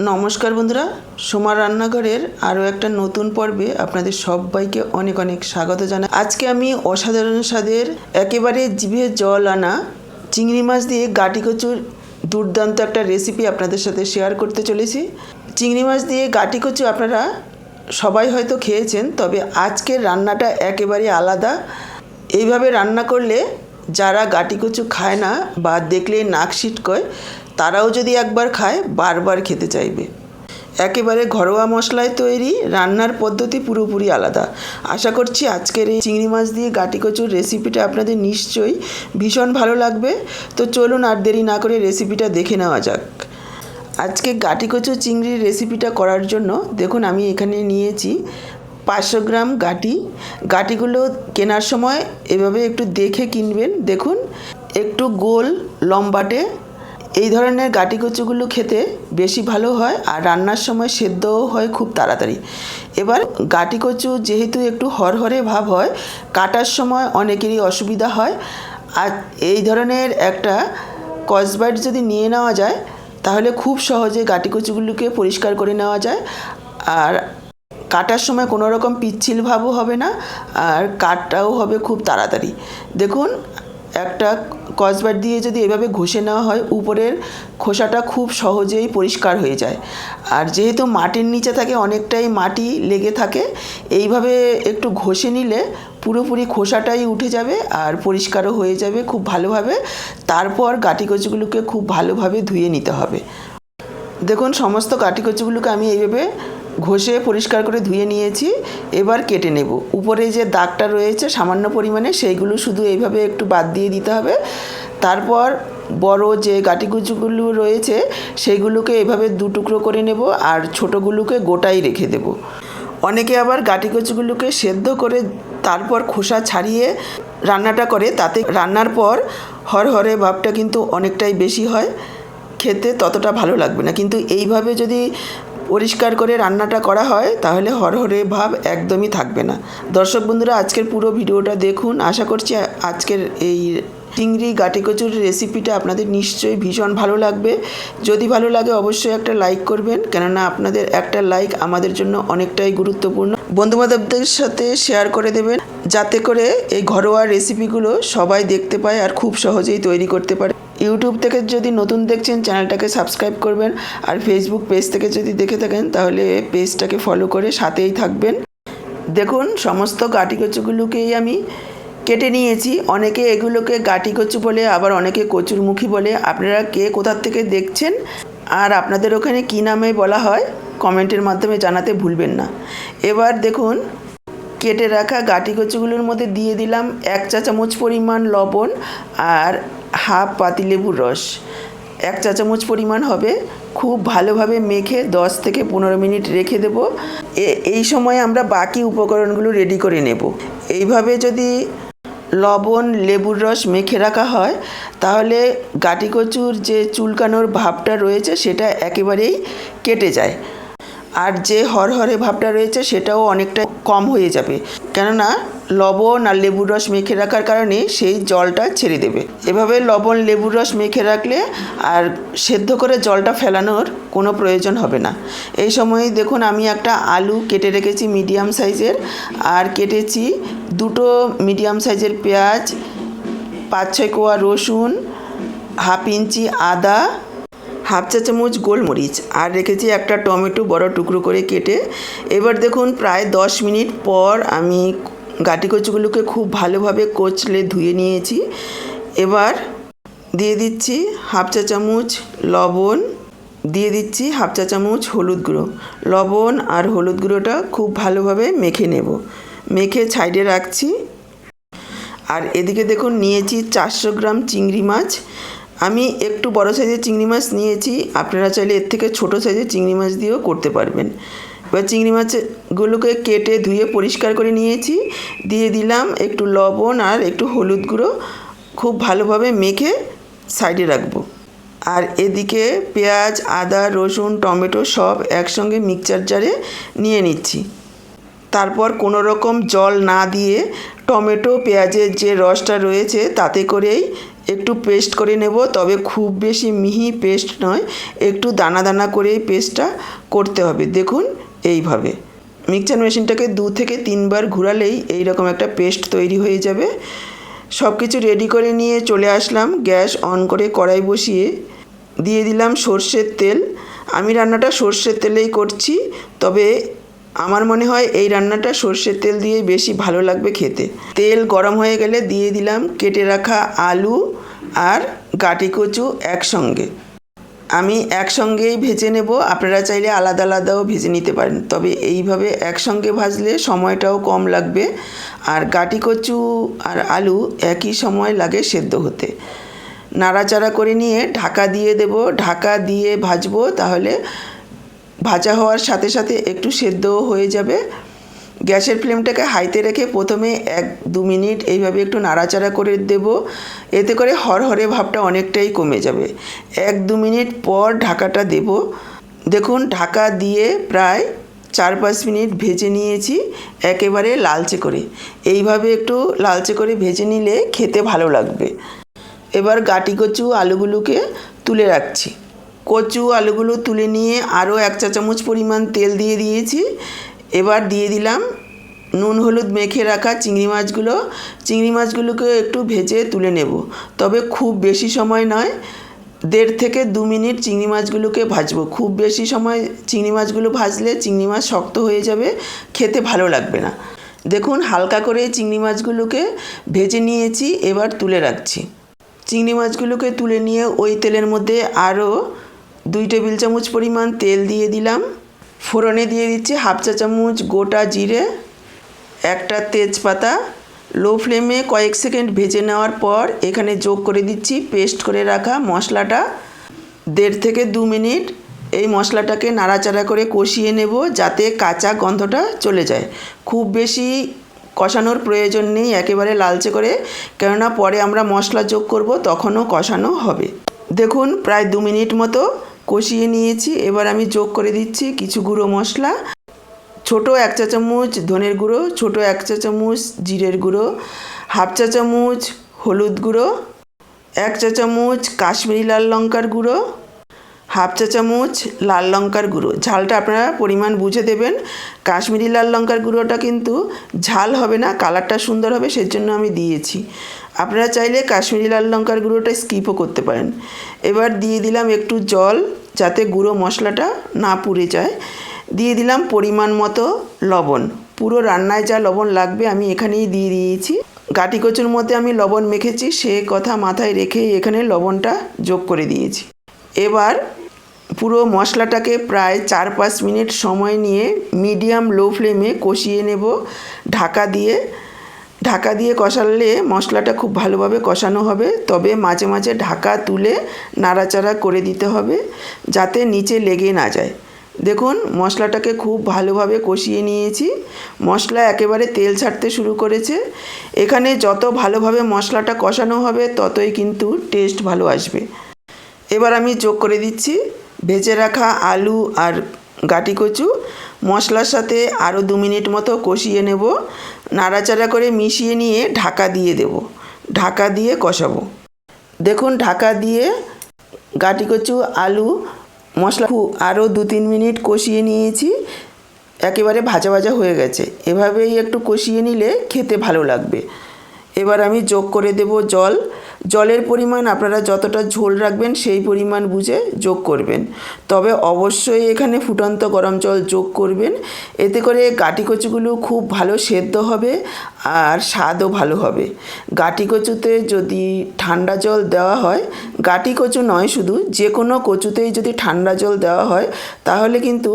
নমস্কার বন্ধুরা সোমা রান্নাঘরের আরও একটা নতুন পর্বে আপনাদের সবাইকে অনেক অনেক স্বাগত জানাই। আজকে আমি অসাধারণ স্বাদের একেবারে জিভে জল আনা চিংড়ি মাছ দিয়ে গাটি কচুর দুর্দান্ত একটা রেসিপি আপনাদের সাথে শেয়ার করতে চলেছি। চিংড়ি মাছ দিয়ে গাটি কচু আপনারা সবাই হয়তো খেয়েছেন, তবে আজকের রান্নাটা একেবারে আলাদা। এইভাবে রান্না করলে যারা গাটি কচু খায় না বা দেখলে নাক ছিটকয় তারাও যদি একবার খায়, বারবার খেতে চাইবে। একেবারে ঘরোয়া মশলায় তৈরি রান্নার পদ্ধতি পুরোপুরি আলাদা। আশা করছি আজকের এই চিংড়ি মাছ দিয়ে গাটি কচুর রেসিপিটা আপনাদের নিশ্চয়ই ভীষণ ভালো লাগবে। তো চলুন আর দেরি না করে রেসিপিটা দেখে নেওয়া যাক। আজকে গাটি কচু চিংড়ির রেসিপিটা করার জন্য দেখুন আমি এখানে নিয়েছি পাঁচশো গ্রাম গাটি। গাটিগুলো কেনার সময় এভাবে একটু দেখে কিনবেন। দেখুন, একটু গোল লম্বাটে এই ধরনের গাটি কচুগুলো খেতে বেশি ভালো হয় আর রান্নার সময় সেদ্ধও হয় খুব তাড়াতাড়ি। এবার গাটি কচু যেহেতু একটু হরহরে ভাব হয়, কাটার সময় অনেকেরই অসুবিধা হয়। আর এই ধরনের একটা কসবাইট যদি নিয়ে নেওয়া যায়, তাহলে খুব সহজে গাটি কচুগুলোকে পরিষ্কার করে নেওয়া যায়। আর কাটার সময় কোনো রকম পিচ্ছিল ভাবও হবে না, আর কাটটাও হবে খুব তাড়াতাড়ি। দেখুন, একটা কসবার দিয়ে যদি এভাবে ঘষে নেওয়া হয়, উপরের খোসাটা খুব সহজেই পরিষ্কার হয়ে যায়। আর যেহেতু মাটির নিচে থাকে, অনেকটাই মাটি লেগে থাকে, এইভাবে একটু ঘষে নিলে পুরোপুরি খোসাটাই উঠে যাবে আর পরিষ্কারও হয়ে যাবে খুব ভালোভাবে। তারপর গাটি কচুগুলোকে খুব ভালোভাবে ধুয়ে নিতে হবে। দেখুন, সমস্ত কাটি কচুগুলোকে আমি এইভাবে ঘষে পরিষ্কার করে ধুয়ে নিয়েছি, এবার কেটে নেব। উপরে যে দাগটা রয়েছে সামান্য পরিমাণে, সেইগুলো শুধু এইভাবে একটু বাদ দিয়ে দিতে হবে। তারপর বড় যে গাটি কুচুগুলো রয়েছে, সেইগুলোকে এভাবে দু টুকরো করে নেব আর ছোটোগুলোকে গোটাই রেখে দেব। অনেকে আবার গাটি কচুগুলোকে সেদ্ধ করে তারপর খোসা ছাড়িয়ে রান্নাটা করে, তাতে রান্নার পর হরহরে ভাবটা কিন্তু অনেকটাই বেশি হয়। খেতে ততটা ভালো লাগবে না। কিন্তু এইভাবে যদি পরিষ্কার করে রান্নাটা করা হয়, তাহলে হরহরে ভাব একদমই থাকবে না। দর্শক বন্ধুরা, আজকের পুরো ভিডিওটা দেখুন। আশা করছি আজকের এই চিংড়ি গাটি কচুর রেসিপিটা আপনাদের নিশ্চয়ই ভীষণ ভালো লাগবে। যদি ভালো লাগে, অবশ্যই একটা লাইক করবেন। কেননা আপনাদের একটা লাইক আমাদের জন্য অনেকটাই গুরুত্বপূর্ণ। বন্ধুবান্ধবদের সাথে শেয়ার করে দেবেন। যাতে করে এই ঘরোয়া রেসিপিগুলো সবাই দেখতে পায় আর খুব সহজেই তৈরি করতে পারে। ইউটিউব থেকে যদি নতুন দেখছেন, চ্যানেলটাকে সাবস্ক্রাইব করবেন আর ফেসবুক পেজ থেকে যদি দেখে থাকেন, তাহলে পেজটাকে ফলো করে সাথেই থাকবেন। দেখুন, সমস্ত গাটি কচুগুলোকেই আমি কেটে নিয়েছি। অনেকে এগুলোকে গাটি কচু বলে, আবার অনেকে কচুরমুখী বলে। আপনারা কে কোথার থেকে দেখছেন আর আপনাদের ওখানে কী নামে বলা হয়, কমেন্টের মাধ্যমে জানাতে ভুলবেন না। এবার দেখুন কেটে রাখা গাটি কচুগুলোর মধ্যে দিয়ে দিলাম এক চা চামচ পরিমাণ লবণ আর হাফ পাতিলেবুর রস। এক চা চামচ পরিমাণ হবে। খুব ভালোভাবে মেখে দশ থেকে পনেরো মিনিট রেখে দেব। এই সময় আমরা বাকি উপকরণগুলো রেডি করে নেব। এইভাবে যদি লবণ, লেবুর রস মেখে রাখা হয়, তাহলে গাটি কচুর যে চুলকানোর ভাবটা রয়েছে, সেটা একেবারেই কেটে যায়। আর যে হরহরে ভাবটা রয়েছে সেটাও অনেকটা কম হয়ে যাবে। কেননা লবণ আর লেবুর রস মেখে রাখার কারণে সেই জলটা ছেড়ে দেবে। এভাবে লবণ, লেবুর রস মেখে রাখলে আর সেদ্ধ করে জলটা ফেলানোর কোনো প্রয়োজন হবে না। এই সময় দেখুন আমি একটা আলু কেটে রেখেছি মিডিয়াম সাইজের আর কেটেছি দুটো মিডিয়াম সাইজের পেঁয়াজ, পাঁচ ছয় কোয়া রসুন, হাফ ইঞ্চি আদা হাফ চা চামচ গোলমরিচ আর রেখেছি একটা টমেটো বড় টুকরো করে কেটে। এবার দেখুন প্রায় দশ মিনিট পর আমি গাটি কচুগুলোকে খুব ভালোভাবে কচলে ধুয়ে নিয়েছি। এবার দিয়ে দিচ্ছি হাফ চা চামচ লবণ, দিয়ে দিচ্ছি হাফ চা চামচ হলুদ গুঁড়ো। লবণ আর হলুদ গুঁড়োটা খুব ভালোভাবে মেখে নেব। মেখে সাইডে রাখছি। আর এদিকে দেখুন নিয়েছি চারশো গ্রাম চিংড়ি মাছ। আমি একটু বড় সাইজের চিংড়ি মাছ নিয়েছি, আপনারা চাইলে এর থেকে ছোট সাইজের চিংড়ি মাছ দিয়েও করতে পারবেন। এবার চিংড়ি মাছগুলোকে কেটে ধুয়ে পরিষ্কার করে নিয়েছি, দিয়ে দিলাম একটু লবণ আর একটু হলুদ গুঁড়ো, খুব ভালোভাবে মেখে সাইডে রাখব। আর এদিকে পেঁয়াজ, আদা, রসুন, টমেটো সব একসঙ্গে মিক্সচার জারে নিয়ে নিচ্ছি। তারপর কোনো রকম জল না দিয়ে টমেটো, পেঁয়াজের যে রসটা রয়েছে তাতে করেই একটু পেস্ট করে নেব। তবে খুব বেশি মিহি পেস্ট নয়, একটু দানা দানা করেই পেস্টটা করতে হবে। দেখুন এইভাবে। মিক্সচার মেশিনটাকে দু থেকে তিনবার ঘোরালেই এই রকম একটা পেস্ট তৈরি হয়ে যাবে। সব কিছু রেডি করে নিয়ে চলে আসলাম। গ্যাস অন করে কড়াই বসিয়ে দিয়ে দিলাম সর্ষের তেল। আমি রান্নাটা সর্ষের তেলেই করছি, তবে আমার মনে হয় এই রান্নাটা সর্ষের তেল দিয়ে বেশি ভালো লাগবে খেতে। তেল গরম হয়ে গেলে দিয়ে দিলাম কেটে রাখা আলু আর গাটি কচু একসঙ্গে। আমি একসঙ্গেই ভেজে নেব, আপনারা চাইলে আলাদা আলাদাও ভেজে নিতে পারেন। তবে এইভাবে একসঙ্গে ভাজলে সময়টাও কম লাগবে আর গাটি কচু আর আলু একই সময় লাগে সেদ্ধ হতে। নাড়াচাড়া করে নিয়ে ঢাকা দিয়ে দেব। ঢাকা দিয়ে ভাজবো তাহলে ভাজা হওয়ার সাথে সাথে একটু সেদ্ধও হয়ে যাবে। গ্যাসের ফ্লেমটাকে হাইতে রেখে প্রথমে এক দু মিনিট এইভাবে একটু নাড়াচাড়া করে দেব। এতে করে হরহরে ভাবটা অনেকটাই কমে যাবে। এক দু মিনিট পর ঢাকাটা দেব। দেখুন, ঢাকা দিয়ে প্রায় চার পাঁচ মিনিট ভেজে নিয়েছি একেবারে লালচে করে। এইভাবে একটু লালচে করে ভেজে নিলে খেতে ভালো লাগবে। এবার গাটি কচু আলুগুলোকে তুলে রাখছি। কচু আলুগুলো তুলে নিয়ে আরও এক চা চামচ পরিমাণ তেল দিয়ে দিয়েছি। এবার দিয়ে দিলাম নুন হলুদ মেখে রাখা চিংড়ি মাছগুলো। চিংড়ি মাছগুলোকে একটু ভেজে তুলে নেব। তবে খুব বেশি সময় নয়, দেড় থেকে দু মিনিট চিংড়ি মাছগুলোকে ভাজবো। খুব বেশি সময় চিংড়ি মাছগুলো ভাজলে চিংড়ি মাছ শক্ত হয়ে যাবে, খেতে ভালো লাগবে না। দেখুন, হালকা করে চিংড়ি মাছগুলোকে ভেজে নিয়েছি, এবার তুলে রাখছি। চিংড়ি মাছগুলোকে তুলে নিয়ে ওই তেলের মধ্যে আরও দুই টেবিল চামচ পরিমাণ তেল দিয়ে দিলাম। ফোড়নে দিয়ে দিচ্ছি হাফ চা চামচ গোটা জিরে, একটা তেজপাতা। লো ফ্লেমে কয়েক সেকেন্ড ভেজে নেওয়ার পর এখানে যোগ করে দিচ্ছি পেস্ট করে রাখা মশলাটা। দেড় থেকে দু মিনিট এই মশলাটাকে নাড়াচাড়া করে কষিয়ে নেব যাতে কাঁচা গন্ধটা চলে যায়। খুব বেশি কষানোর প্রয়োজন নেই একেবারে লালচে করে, কেননা পরে আমরা মশলা যোগ করব তখনও কষানো হবে। দেখুন, প্রায় দু মিনিট মতো কষিয়ে নিয়েছি। এবার আমি যোগ করে দিচ্ছি কিছু গুঁড়ো মশলা। ছোট এক চা চামচ ধনের গুঁড়ো, ছোট এক চা চামচ জিরের গুঁড়ো, হাফ চা চামচ হলুদ গুঁড়ো, এক চা চামচ কাশ্মীরি লাল লঙ্কার গুঁড়ো, হাফ চা চামচ লাল লঙ্কার গুঁড়ো। ঝালটা আপনারা পরিমাণ বুঝে দেবেন। কাশ্মীরি লাল লঙ্কার গুঁড়োটা কিন্তু ঝাল হবে না, কালারটা সুন্দর হবে, সেজন্য আমি দিয়েছি। আপনারা চাইলে কাশ্মীরি লাল লঙ্কার গুঁড়োটা স্কিপও করতে পারেন। এবার দিয়ে দিলাম একটু জল, যাতে গুঁড়ো মশলাটা না পুড়ে যায়। দিয়ে দিলাম পরিমাণ মতো লবণ। পুরো রান্নায় যা লবণ লাগবে আমি এখানেই দিয়ে দিয়েছি। গাটি কচুর মধ্যে আমি লবণ মেখেছি, সে কথা মাথায় রেখেই এখানে লবণটা যোগ করে দিয়েছি। এবার পুরো মশলাটাকে প্রায় চার পাঁচ মিনিট সময় নিয়ে মিডিয়াম লো ফ্লেমে কষিয়ে নেব। ঢাকা দিয়ে ঢাকা দিয়ে কষালে মশলাটা খুব ভালোভাবে কষানো হবে। তবে মাঝে মাঝে ঢাকা তুলে নাড়াচাড়া করে দিতে হবে যাতে নিচে লেগে না যায়। দেখুন, মশলাটাকে খুব ভালোভাবে কষিয়ে নিয়েছি। মশলা একেবারে তেল ছাড়তে শুরু করেছে। এখানে যত ভালোভাবে মশলাটা কষানো হবে, ততই কিন্তু টেস্ট ভালো আসবে। এবার আমি যোগ করে দিচ্ছি। ভেজে রাখা আলু আর গাটি কচু। মশলার সাথে আরও দু মিনিট মতো কষিয়ে নেব। নাড়াচাড়া করে মিশিয়ে নিয়ে ঢাকা দিয়ে দেব। ঢাকা দিয়ে কষাবো। দেখুন, ঢাকা দিয়ে গাটি কচু আলু, মশলা আরও দু তিন মিনিট কষিয়ে নিয়েছি। একেবারে ভাজা ভাজা হয়ে গেছে। এভাবেই একটু কষিয়ে নিলে খেতে ভালো লাগবে। এবার আমি যোগ করে দেব জল। জলের পরিমাণ আপনারা যতটা ঝোল রাখবেন সেই পরিমাণ বুঝে যোগ করবেন। তবে অবশ্যই এখানে ফুটন্ত গরম জল যোগ করবেন। এতে করে গাটি কচুগুলো খুব ভালো সেদ্ধ হবে আর স্বাদও ভালো হবে। গাটি কচুতে যদি ঠান্ডা জল দেওয়া হয় গাটি কচু নয় শুধু, যে কোনো কচুতেই যদি ঠান্ডা জল দেওয়া হয়, তাহলে কিন্তু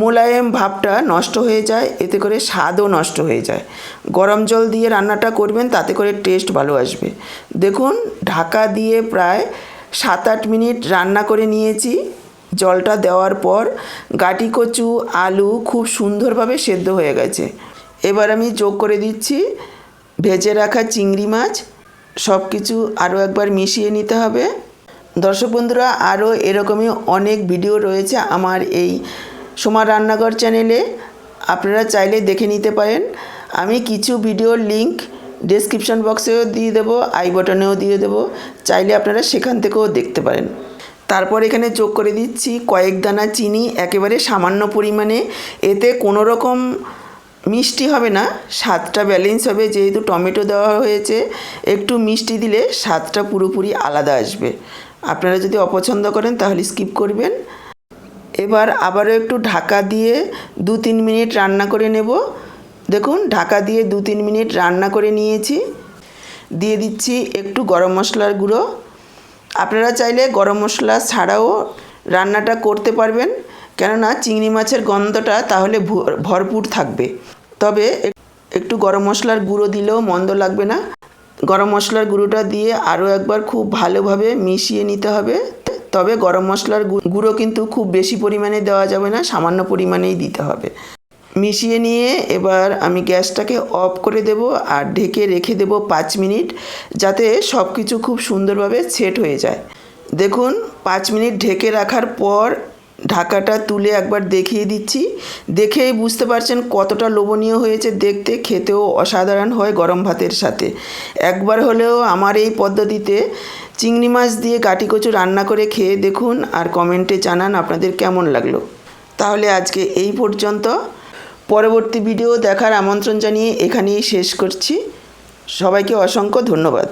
মোলায়েম ভাবটা নষ্ট হয়ে যায়, এতে করে স্বাদও নষ্ট হয়ে যায়। গরম জল দিয়ে রান্নাটা করবেন, তাতে করে টেস্ট ভালো আসবে। দেখুন, ঢাকা দিয়ে প্রায় সাত আট মিনিট রান্না করে নিয়েছি। জলটা দেওয়ার পর গাটি কচু, আলু খুব সুন্দরভাবে সেদ্ধ হয়ে গেছে। এবার আমি যোগ করে দিচ্ছি। ভেজে রাখা চিংড়ি মাছ সব কিছু আরও একবার মিশিয়ে নিতে হবে। দর্শক বন্ধুরা, আরও এরকমই অনেক ভিডিও রয়েছে আমার এই সোমা রান্নাঘর চ্যানেলে আপনারা চাইলে দেখে নিতে পারেন। আমি কিছু ভিডিওর লিংক ডেসক্রিপশন বক্সেও দিয়ে দেবো, আই বটনেও দিয়ে দেবো। চাইলে আপনারা সেখান থেকেও দেখতে পারেন। তারপর এখানে যোগ করে দিচ্ছি কয়েক দানা চিনি, একেবারে সামান্য পরিমাণে। এতে কোনো রকম মিষ্টি হবে না, স্বাদটা ব্যালেন্স হবে। যেহেতু টমেটো দেওয়া হয়েছে, একটু মিষ্টি দিলে স্বাদটা পুরোপুরি আলাদা আসবে। আপনারা যদি অপছন্দ করেন তাহলে স্কিপ করবেন। এবার আবারও একটু ঢাকা দিয়ে দু তিন মিনিট রান্না করে নেব। দেখুন, ঢাকা দিয়ে দু তিন মিনিট রান্না করে নিয়েছি। দিয়ে দিচ্ছি একটু গরম মশলার গুঁড়ো। আপনারা চাইলে গরম মশলা ছাড়াও রান্নাটা করতে পারবেন। কেননা চিংড়ি মাছের গন্ধটা তাহলে ভরপুর থাকবে। তবে একটু গরম মশলার গুঁড়ো দিলেও মন্দ লাগবে না। গরম মশলার গুঁড়োটা দিয়ে আরও একবার খুব ভালোভাবে মিশিয়ে নিতে হবে। তবে গরম মশলার গুঁড়ো কিন্তু খুব বেশি পরিমাণে দেওয়া যাবে না, সামান্য পরিমাণেই দিতে হবে। মিশিয়ে নিয়ে এবার আমি গ্যাসটাকে অফ করে দেব আর ঢেকে রেখে দেব পাঁচ মিনিট, যাতে সব কিছু খুব সুন্দরভাবে সেট হয়ে যায়। দেখুন, পাঁচ মিনিট ঢেকে রাখার পর ঢাকাটা তুলে একবার দেখিয়ে দিচ্ছি। দেখেই বুঝতে পারছেন কতটা লোভনীয় হয়েছে দেখতে, খেতেও অসাধারণ হয় গরম ভাতের সাথে। একবার হলেও আমার এই পদ্ধতিতে চিংড়ি মাছ দিয়ে গাটি কচু রান্না করে খেয়ে দেখুন আর কমেন্টে জানান আপনাদের কেমন লাগল। তাহলে আজকে এই পর্যন্ত। পরবর্তী ভিডিও দেখার আমন্ত্রণ জানিয়ে এখানেই শেষ করছি। সবাইকে অসংখ্য ধন্যবাদ।